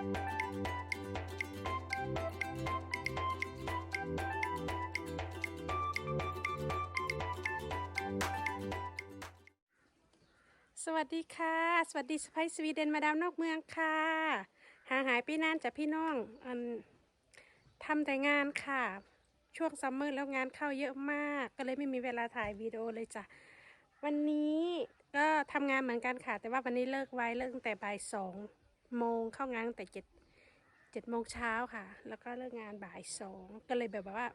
สวัสดีค่ะ สวัสดีสไปสวีเดนมาดามนอกเมืองค่ะห่างหายไปนานจากพี่น้องอันทำแต่งานค่ะ ช่วงซัมเมอร์แล้วงานเข้าเยอะมาก ก็เลยไม่มีเวลาถ่ายวิดีโอเลยจ้ะวันนี้ก็ทำงานเหมือนกันค่ะ แต่ว่าวันนี้เลิกไว้เลิกตั้งแต่บ่ายสอง โมงเข้างานตั้งแต่เจ็ดเจ็ดโมงเช้าค่ะ แล้วก็เลิกงานบ่ายสองก็เลยแบบว่า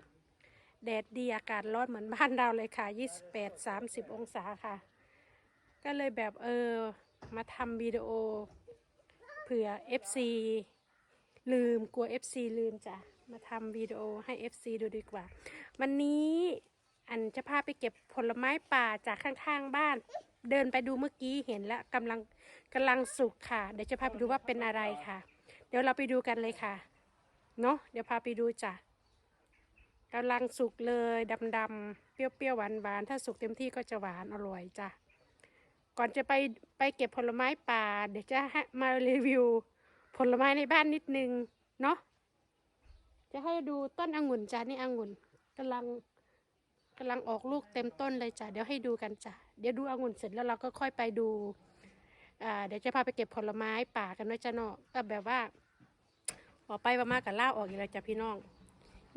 แดดดีอากาศร้อนเหมือนบ้านเราเลยค่ะยี่สิบแปดสามสิบองศาค่ะ ก็เลยแบบเออมาทำวิดีโอเผื่อ FC ลืมกลัว FC ลืมจ้ะมาทำวิดีโอให้ FC ดูดีกว่า วันนี้อันจะพาไปเก็บผลไม้ป่าจากข้างๆบ้าน เดินไปดูเมื่อกี้เห็นแล้วกำลังกำลังสุกค่ะ เดี๋ยวจะพาไปดูว่าเป็นอะไรค่ะ เดี๋ยวเราไปดูกันเลยค่ะ เนาะเดี๋ยวพาไปดูจ้ะกำลังสุกเลยดำๆเปรี้ยวๆหวานๆถ้าสุกเต็มที่ก็จะหวานอร่อยจ้ะก่อนจะไปไปเก็บผลไม้ป่า เดี๋ยวจะให้มารีวิวผลไม้ในบ้านนิดนึงเนาะจะให้ดูต้นองุ่นจ้ะนี่องุ่นกำลังกำลังออกลูกเต็มต้นเลยจ้ะเดี๋ยวให้ดูกันจ้ะ เดี๋ยวดูองุ่นเสร็จแล้วเราก็ค่อยไปดูเดี๋ยวจะพาไปเก็บผลไม้ป่ากันนะจ้ะเนาะก็แบบว่าออกไปประมาณกับล่าออกอีกแล้วจ้ะพี่น้อง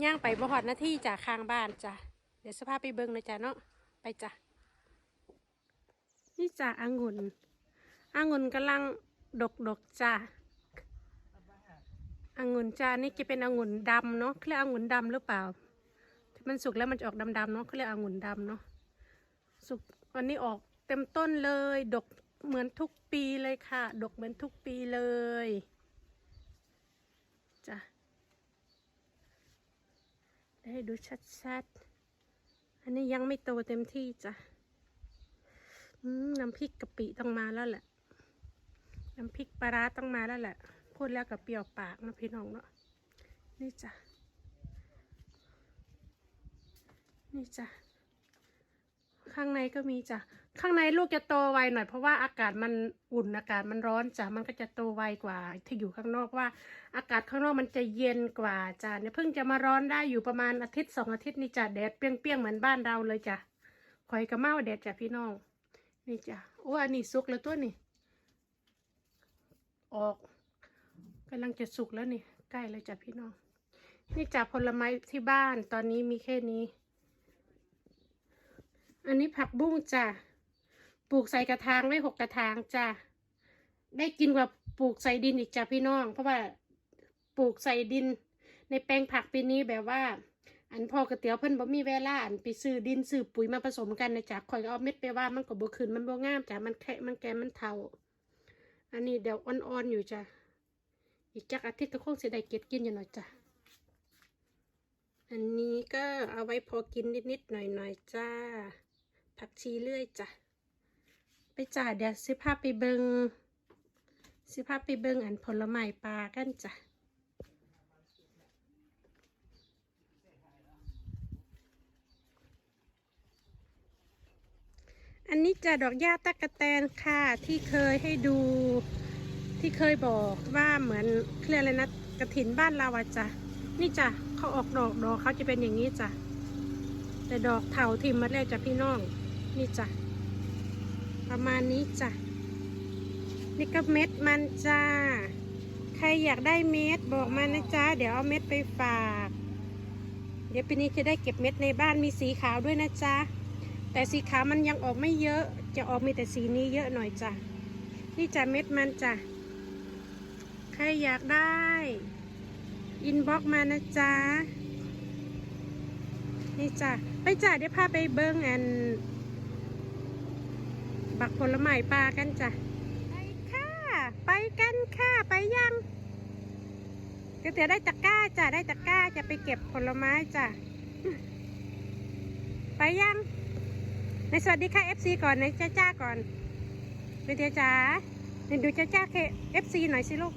ย่างไปบหอดหน้าที่จากข้างบ้านจ้ะเดี๋ยวสภาพไปเบิ้งเลยจ้ะเนาะไปจ้ะนี่จ้ะองุ่นองุ่นกำลังดกดกจ้ะองุ่นจ้านี่จะเป็นองุ่นดำเนาะเขาเรียกองุ่นดำหรือเปล่าที่มันสุกแล้วมันจะออกดำๆเนาะเขาเรียกองุ่นดำเนาะสุก วันนี้ออกเต็มต้นเลย ดกเหมือนทุกปีเลยค่ะ ดกเหมือนทุกปีเลยจ้ะได้ดูชัดๆ อันนี้ยังไม่โตเต็มที่จ้ะน้ำพริกกะปิต้องมาแล้วแหละ น้ำพริกปลาร้าต้องมาแล้วแหละ พูดแล้วกับเปรี้ยวปากนะพี่น้องเนาะ นี่จ้ะ นี่จ้ะ ข้างในก็มีจ้ะ ข้างในลูกจะโตไวหน่อยเพราะว่าอากาศมันอุ่นอากาศมันร้อนจ้ะ มันก็จะโตไวกว่าที่อยู่ข้างนอกว่า อากาศข้างนอกมันจะเย็นกว่าจ้ะเนี่ยเพิ่งจะมาร้อนได้อยู่ประมาณอาทิตย์สองอาทิตย์นี่จ้ะแดดเปรี้ยงๆเหมือนบ้านเราเลยจ้ะข่อยกระเมาแดดจ้ะพี่น้อง นี่จ้ะโอ้อันนี้สุกแล้วตัวนี่ออกกำลังจะสุกแล้วนี่ใกล้เลยจ้ะพี่น้อง นี่จ้ะผลไม้ที่บ้านตอนนี้มีแค่นี้ อันนี้ผักบุ้งจ้ะ ปลูกใส่กระถางไว้หกกระถางจ้ะ ได้กินกว่าปลูกใส่ดินอีกจ้ะพี่น้อง เพราะว่าปลูกใส่ดิน ในแปลงผักปีนี้แบบว่า อันพ่อกระเตียวเพิ่นบ่มีเวลาอันไปซื้อดินซื้อปุ๋ยมาผสมกันนะจ๊ะข่อยเอาเม็ดไปว่ามันก็บ่ขึ้นมันบ่งามจ้ะมันแค่มันแก่มันเทาอันนี้เดี๋ยวอ่อนๆอยู่จ้ะ อีกจักอาทิตย์ก็คงสิได้เก็บกินอยู่หน่อยจ้ะ อันนี้ก็เอาไว้พอกินนิดๆหน่อยๆจ้า ผักชีเลื่อยจ้ะ ไปจ้าเดี๋ยวสิพาไปเบิงสิพาไปเบิงอันผลไม้ปลากันจ้ะอันนี้จะดอกหญ้าตะกะแตนค่ะที่เคยให้ดูที่เคยบอกว่าเหมือนเครียกอะไรนะกระถินบ้านเราอะจ้ะนี่จ้ะเขาออกดอกดอกเขาจะเป็นอย่างนี้จ้ะแต่ดอกเถาทิมมาแล้วจ้ะพี่น้อง นี่จ้ะ ประมาณนี้จ้ะ นี่ก็เม็ดมันจ้า ใครอยากได้เม็ดบอกมานะจ๊ะเดี๋ยวเอาเม็ดไปฝาก เดี๋ยวปีนี้จะได้เก็บเม็ดในบ้านมีสีขาวด้วยนะจ๊ะแต่สีขาวมันยังออกไม่เยอะ จะออกมีแต่สีนี้เยอะหน่อยจ้ะ นี่จ้ะเม็ดมันจ้ะ ใครอยากได้ อินบ็อกมานะจ๊ะนี่จ้ะ ไปจ้ะเดี๋ยวพาไปเบิ้งอัน บักผลไม้ปลากันจ้ะ ไปค่ะ ไปกันค่ะ ไปยังเดี๋ยวเดี๋ยวได้ตะกร้าจ้ะ ได้ตะกร้าจะไปเก็บผลไม้จ้ะ ไปยัง ในสวัสดีค่ะ FC ก่อนในจ้าจ้าก่อนเดี๋ยวจ้าเดี๋ยวดูจ้าจ้าเค FC หน่อยสิลูก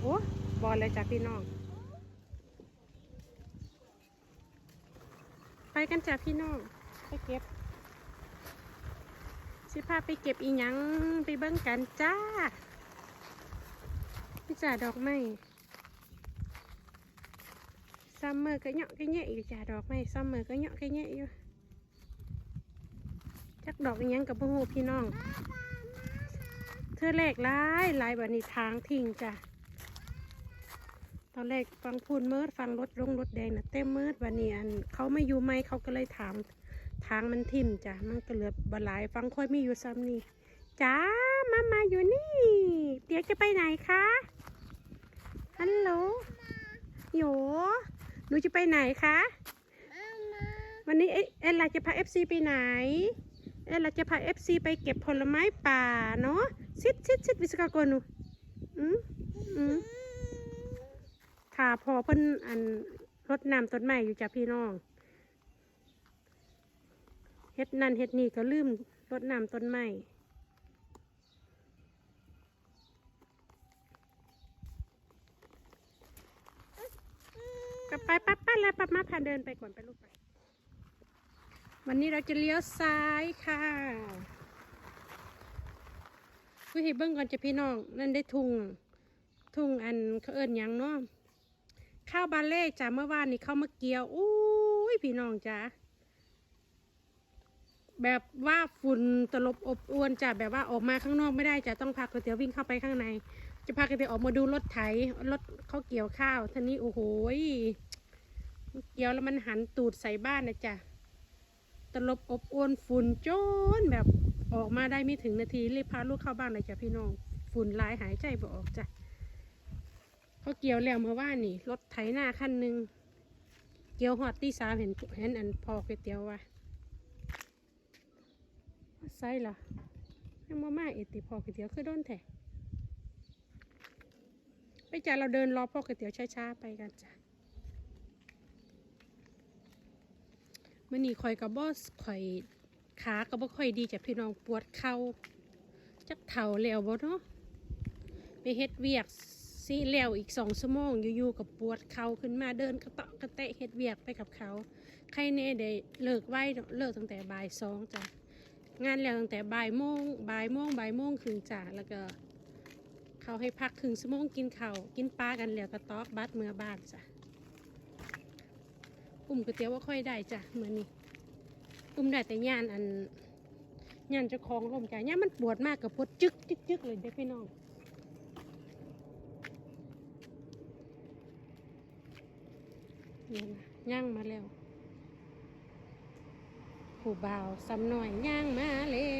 โอ้บอลเลยจ้าพี่น้อง ไปกันจ้าพี่น้อง ไปเก็บ สิพาไปเก็บอีหยังไปเบิ้งกันจ้า พี่จ่าดอกไม้ซัมเมอร์ก็เหาะก็แยะอยู่จ่าดอกไม้ซัมเมอร์ก็เหาะก็แยะอยู่จักดอกอิหยังกับพวกพี่น้อง เธอแรกลายลายวันนี้ทางทิ้งจ้ะตอนแรกฟังพูนมืดฟังรถลงรถแดงนะเต็มมืดวันนี้อันเขาไม่อยู่ไหมเขาก็เลยถาม ทางมันทิ่มจ้ะมันก็เหลือบหลายฟังค่อยไม่อยู่ซ้ำนี่จ้ามามาอยู่นี่ เดี๋ยวจะไปไหนคะฮัลโหลโยหนูจะไปไหนคะวันนี้เอ็นลาจะพาเอฟซีไปไหนเอ็นลาจะพาเอฟซีไปเก็บผลไม้ป่าเนาะซิดซิดซิดวิสกาโกนูอืมอืมค่ะพอเพิ่นอันรดน้ำต้นไม้อยู่จ้ะพี่น้อง เฮ็ดนั่นเฮ็ดนี่ก็ลืมรดน้ำต้นไม้กลับไปปั๊บปั๊บแล้วปั๊บมาพาเดินไปก่อนไปลูกไป วันนี้เราจะเลี้ยวซ้ายค่ะวิธีเบิ้งก่อนจะพี่น้อง นั่นได้ทุง ทุ่งอันเขาเอิญยังเนาะข้าวบาเล่จ้ะเมื่อวานนี้เข้ามาเกี่ยวอุ้ยพี่น้องจ้ะ แบบว่าฝุ่นตลบอบอวนจะแบบว่าออกมาข้างนอกไม่ได้จะต้องพาก๋วยเตี๋ยววิ่งเข้าไปข้างใน จะพาก๋วยเตี๋ยวออกมาดูรถไถรถเขาเกี่ยวข้าวท่านี้โอ้โหเกี่ยวแล้วมันหันตูดใส่บ้านนะจ้ะตลบอบอวนฝุ่นจนแบบออกมาได้ไม่ถึงนาทีรีบพาลูกเข้าบ้านเลยจ้ะพี่น้อง ฝุ่นลายหายใจบ่ออกจ้ะเขาเกี่ยวแล้วเมื่อวานนี่รถไถหน้าคันหนึ่งเกี่ยวหอดตีสามเห็นเห็นอันพอก๋วยเตี๋ยวว่ะ ใส่ละยังมามาเอติพอก๋วยเตี๋ยวคือโดนแท้ไปจ้ะเราเดินรอพ่อก๋วยเตี๋ยวช้าๆไปกันจ้ะมื่อนี้ข่อยกับบอสข่อยขาก็บ่ค่อยดีจ้ะพี่น้องปวดเข่าจักเข่าแล้วบ่เนาะไปเฮ็ดเวียกสิแล้วอีกสองชั่วโมงอยู่ๆกับปวดเข่าขึ้นมาเดินกระเตาะกระเตะเฮ็ดเวียกไปกับเขา ใครเน่ได้เลิกไว้เลิกตั้งแต่บ่ายสองจ้ะ งานแล้วตั้งแต่บ่ายโมงบ่ายโมงบ่ายโมงครึ่งจ้ะแล้วก็ เขาให้พักครึ่งชั่วโมงกินข้าวกินปลากันแล้วก็ตอกบัดเมื่อบ้านจ้ะอุ้มก๋วยเตี๋ยวว่าค่อยได้จ้ะเมื่อนี้อุ้มได้แต่ย่านอันย่านจ้าของลมจ้ะย่านมันปวดมากกับปวดจึกจึกจึกเลยเด้อพี่น้องเนี่ยนะย่างมาแล้ว ผู้บ่าวสำหน่อยย่างมาแล้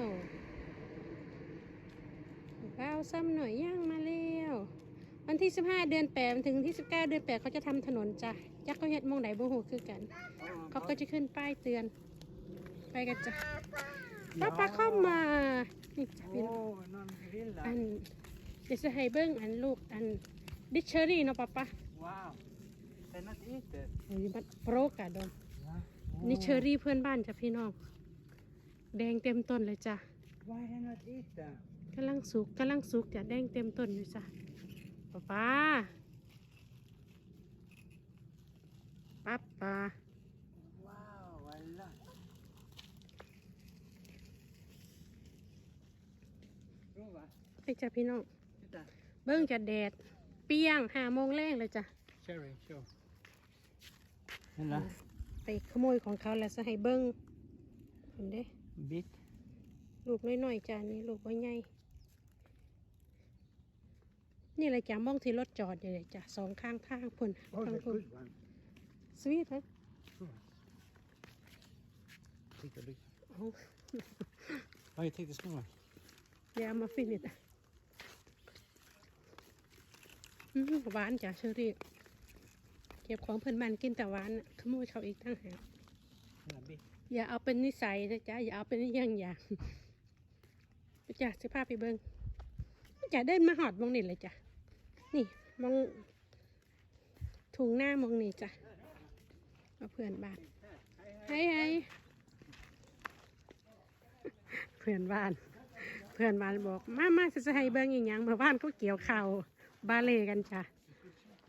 วผู้บ่าวสำหน่อยย่างมาแล้ววันที่15เดือน8ถึงวันที่19เดือน8เขาจะทำถนนจ้ะยักษ์เขาเฮ็ดหมองไหนบ่ฮู้คือกัน เขาก็จะขึ้นป้ายเตือน ไปกันจ้ะป้าป้าเข้ามานี่จ้ะพี่น้อง Åh, någon grilla. อันเดี๋ยวจะให้เบิ้งอันลูกอันดิชเชอรี่เนาะป้าป้า Wow. Den har ätit. อันนี้มันโปรกอะดม Ja. นี่เชอรี่เพื่อนบ้านจ้ะพี่น้อง แดงเต็มต้นเลยจ้ะ Vad är den att äta? กำลังสุกกำลังสุกจ้ะแดงเต็มต้นอยู่จ้ะป้าป้าป้าป้า Wow, alla. Prova. ไปจ้ะพี่น้อง Titta. เบิ้งจะแดด เปรี้ยงห้าโมงแรงเลยจ้ะ Cherry, show. Alla. ไปขโมยของเขาแล้วจะให้เบิ้งเห็นเด้ Bit. ลูกน้อยๆจ้ะนี่ลูกว่าใหญ่นี่เลยจ้ะมองที่รถจอดอยู่เลยจ้ะสองข้างทางพุ่น Oh, ทาง the พุ่น good one. สวีทไหม Prova. Titta, look. เอา Oh, you take the small one. เดี๋ยวเอามาฟินิชอะอืมหวานจ้ะเชอรี่ เก็บของเพื่อนบ้านกินแต่หวานน่ะขโมยเขาอีกตั้งหาก Alla bit. อย่าเอาเป็นนิสัยนะจ๊ะอย่าเอาเป็นอย่างอย่างไปจ้ะสิพาไปเบิงจะเดินมาหอดมองนี่เลยจ้ะนี่มองถุงหน้ามองนี่จ้ะเอาเพื่อนบ้านไห้ไห้เพื่อนบ้าน เพื่อนบ้านบอก มามาจะให้เบิ้งอีกอย่างเมื่อบ้านก็เกี่ยวข่าวบาเล่กันจ้ะ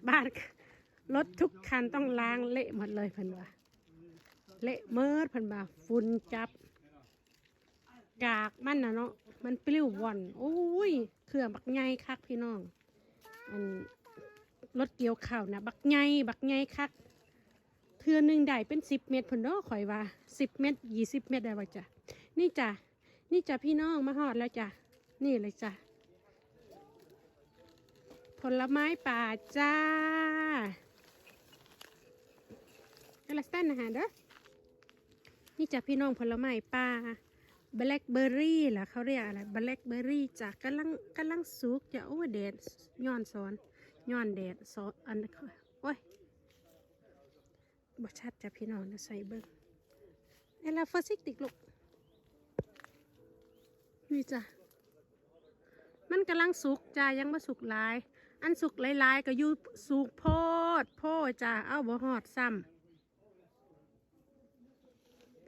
บ้าน รถทุกคันต้องล้างเละหมดเลยเพื่นว่าเละเมิดเพันบ่าฝุ่นจับ กากมันนะเนาะมันปลิ้วว่อนโอ้ยเครื่องบักใหญ่คักพี่น้องอันรถเกี่ยวข้าวนะบักไงบักไงคักเทือหนึ่งได้เป็นสิบเม็ดพนเด้อข่อยว่าสิบเม็ดยี่สิบเม็ดได้ว่าจ้ะนี่จ้ะนี่จ้ะพี่น้องมาหอดแล้วจ้ะนี่เลยจ้ะผลไม้ป่าจ้า เอลสตันนะฮะเด้อนี่จ้ะพี่น้องผลไม้ป่าแบล็คเบอร์รี่เหรอเขาเรียกอะไรแบล็คเบอร์รี่จ้ะกำลังกำลังสุกจะโอ้แดดย้อนสอนย้อนแดดสอนอันนั้นเขาโอ้ยบ่ชัดจ้ะพี่น้องนะใส่เบิ้งเอลาฟอสิกติกลูกนี่จ้ะมันกำลังสุกจ้ะยังไม่สุกหลาย อันสุกหลายๆ ก็อยู่สุกโพดโพดจ้ะเอาบ่หอดซ้ำ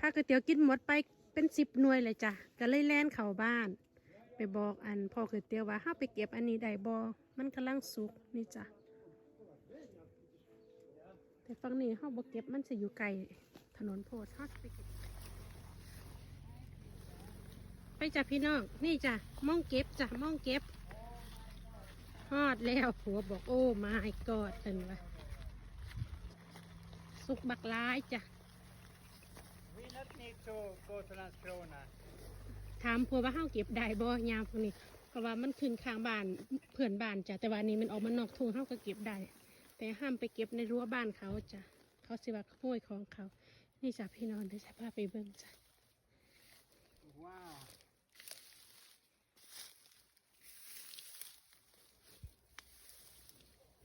าก๋วยเตี๋ยวกินหมดไปเป็นสิบหน่วยเลยจ้ะก็เลยแล่นเข้าบ้าน ไปบอกอันพ่อก๋วยเตี๋ยวว่าห้าไปเก็บอันนี้ได้บอมันกำลังสุกนี่จ้ะแต่ฝั่งนี้ห้าบ่เก็บมันจะอยู่ไกลถนนโพดห้าไปเก็บไปจ้ะพี่น้องนี่จ้ะมองเก็บจ้ะมองเก็บฮอดแล้วผัวบอกโอ้มายกอดเป็นวะสุกบักร้ายจ้ะ We not need to go to Landskrona. ถามผัวว่าเฮาเก็บได้บ่ยามพวกนี้เพราะว่ามันขึ้นข้างบ้านเพื่อนบ้านจ้ะแต่ว่าอันนี้มันออกมานอกทุ่งเฮาก็เก็บได้ แต่ห้ามไปเก็บในรั้วบ้านเขาจ้ะเขาสิว่าขโมยของเขา นี่จ้ะพี่น้องเดี๋ยวจะพาไปเบิ่งจ้ะ Wow.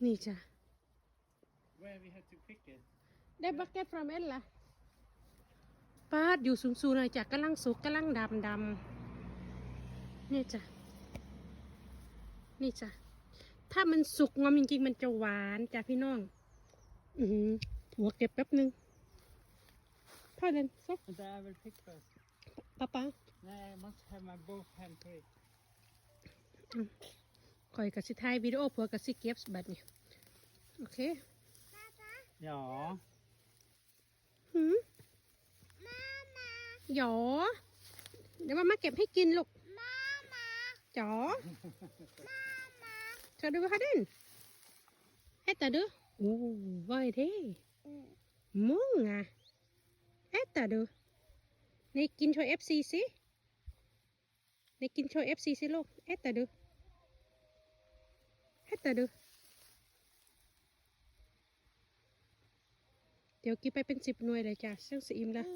นี่จ้ะ Where we have to pick it. ได้บักเก็ต from เอ็นล่ะ ปาดอยู่สูงๆเลยจ้ะกำลังสุกกำลังดำดำนี่จ้ะนี่จ้ะถ้ามันสุกงอมจริงๆมันจะหวานจ้ะพี่น้อง อือหือหัวเก็บแป๊บนึงพ่อเดินซัก And then I will pick first. ป้าป้า No, I must have my both hand free. คอยกับสิถ่ายวิดีโอผัวกับสิเก็บบัดนี้โอเค Ja. หืม หยอ เดี๋ยวมามาเก็บให้กินลูกจ๋อเธอดูค่ะดินเอ็ดแต่ดูโอ้วายเท่มุ้งอะเอ็ดแต่ดูในกินโชว์เอฟซีสิในกินโชว์เอฟซีสิลูกเอ็ดแต่ดูเอ็ดแต่ดูเดี๋ยวกินไปเป็นสิบหน่วยเลยจ้ะเชื่องสีอิ่มแล้ว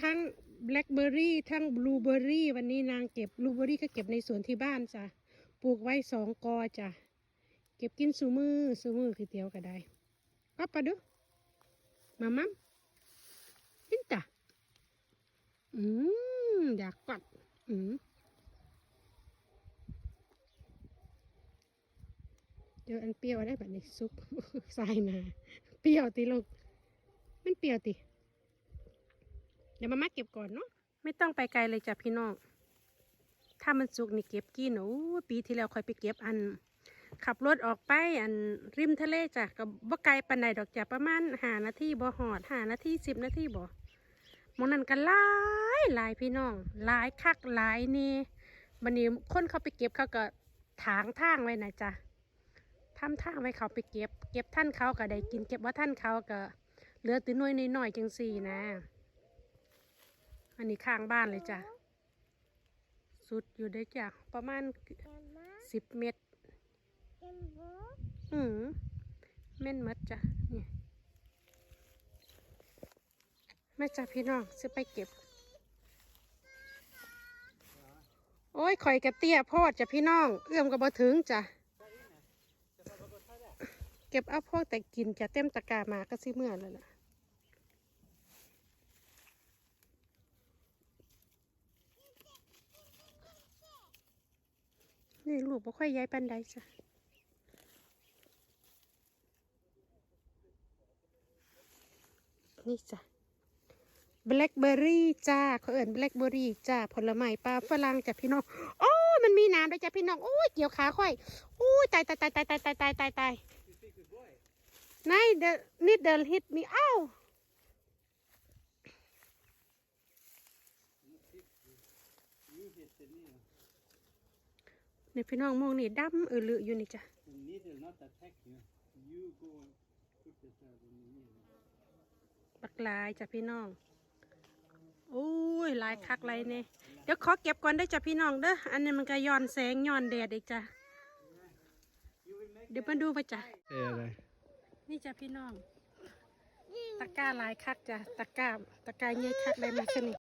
ทั้ง แบล็คเบอร์รี่ทั้งบลูเบอร์รี่วันนี้นางเก็บบลูเบอร์รี่ก็เก็บในสวนที่บ้านจ้ะปลูกไว้สองกอจ้ะเก็บกินสูมือสูมือคือเตียวก็ได้ก็ปะดูมามัมกินตาอืมอยากกัดอืมเดี๋ยวอันเปรี้ยวได้แบบนี้ซุปใส่นาเปรี้ยวติลูกมันเปรี้ยวติ ดี๋ยวมามาเก็บก่อนเนาะไม่ต้องไปไกลเลยจ้ะพี่น้องถ้ามันสุกนี่เก็บกินโอ้ปีที่แล้วค่อยไปเก็บอัน ขับรถออกไปอันริมทะเลจ้ะกับบ่ไกลปานใดดอกจ้ะประมาณหานาทีบ่หอดหานาทีสิบนาทีบ่มองนั้นกันหลายหลายพี่น้องหลายคักหลายนี่บันนี้คนเขาไปเก็บเขาก็ถางทางไว้นะจ้ะทำทางไว้เขาไปเก็บ เก็บท่านเขาก็ได้กิน เก็บว่าท่านเขาก็เหลือตัวน้อยน้อยๆจังสี่นะ อันนี้ข้างบ้านเลยจ้ะ สุดอยู่ได้อจ้ะ ประมาณสิบเมตร อืมเม่นหมัดจ้ะเนี่ยแม่จ้ะพี่น้องซื้อไปเก็บ โอ้ยข่อยกระเตี้ยโพอดจ้ะพี่น้อง เอื้อมกับบ่ถึงจ้ะ เก็บเอาพวกแต่กินจะเต็มตะกร้ามาก็ซิเมื่อแล้วล่ะ นี่ลูกบ่ค่อยย้ายปันใดจ้ะนี่จ้ะแบล็คเบอร์รี่จ้าเขาเอิ่นแบล็คเบอร์รี่จ้าผลไม้ปลาฝรั่งจ้ะพี่น้องโอ้มันมีน้ำด้วยจ้ะพี่น้องโอ้ยเกี่ยวขาค่อยโอ้ยตายตายตายตายตายตายตายตายตายนายเดนิดเดิลฮิตมีอ้าว You hit the nail. นี่พี่น้องมองนี่ดำเออลืออยู่นี่จ้ะ The nail needle not attack you. You go and put yourself in the needle. ปักหลายจ้ะพี่น้องโอ้ยหลายคักไรเนี่ยเดี๋ยวขอเก็บก่อนได้อจ้ะพี่น้องเด้อ อันนี้มันก็ย้อนแสงย้อนแดดอีกจ้ะ You will make เดี๋ยวมาดูไปจ้ะ Yeah, นี่จ้ะพี่น้อง ตะกร้าหลายคักจ้ะ ตะกร้า ตะกร้าใหญ่คักเลยมาชนิ